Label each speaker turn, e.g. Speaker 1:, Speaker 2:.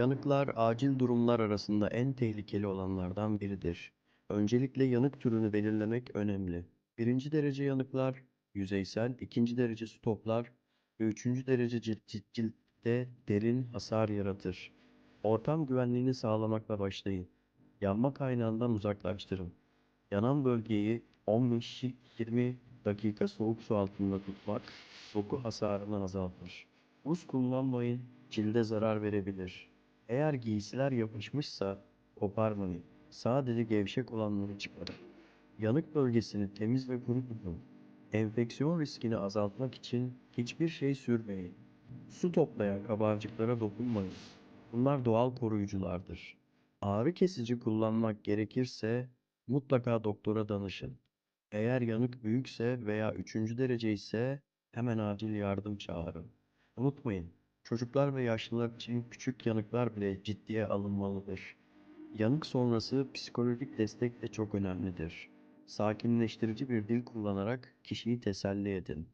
Speaker 1: Yanıklar acil durumlar arasında en tehlikeli olanlardan biridir. Öncelikle yanık türünü belirlemek önemli. Birinci derece yanıklar yüzeysel, ikinci derece stoplar ve üçüncü derece cilt, cilt- ciltte derin hasar yaratır. Ortam güvenliğini sağlamakla başlayın. Yanma kaynağından uzaklaştırın. Yanan bölgeyi 15-20 dakika soğuk su altında tutmak doku hasarını azaltır. Buz kullanmayın, cilde zarar verebilir. Eğer giysiler yapışmışsa koparmayın. Sadece gevşek olanları çıkarın. Yanık bölgesini temiz ve kuru tutun. Enfeksiyon riskini azaltmak için hiçbir şey sürmeyin. Su toplayan kabarcıklara dokunmayın. Bunlar doğal koruyuculardır. Ağrı kesici kullanmak gerekirse mutlaka doktora danışın. Eğer yanık büyükse veya üçüncü derece ise hemen acil yardım çağırın. Unutmayın, çocuklar ve yaşlılar için küçük yanıklar bile ciddiye alınmalıdır. Yanık sonrası psikolojik destek de çok önemlidir. Sakinleştirici bir dil kullanarak kişiyi teselli edin.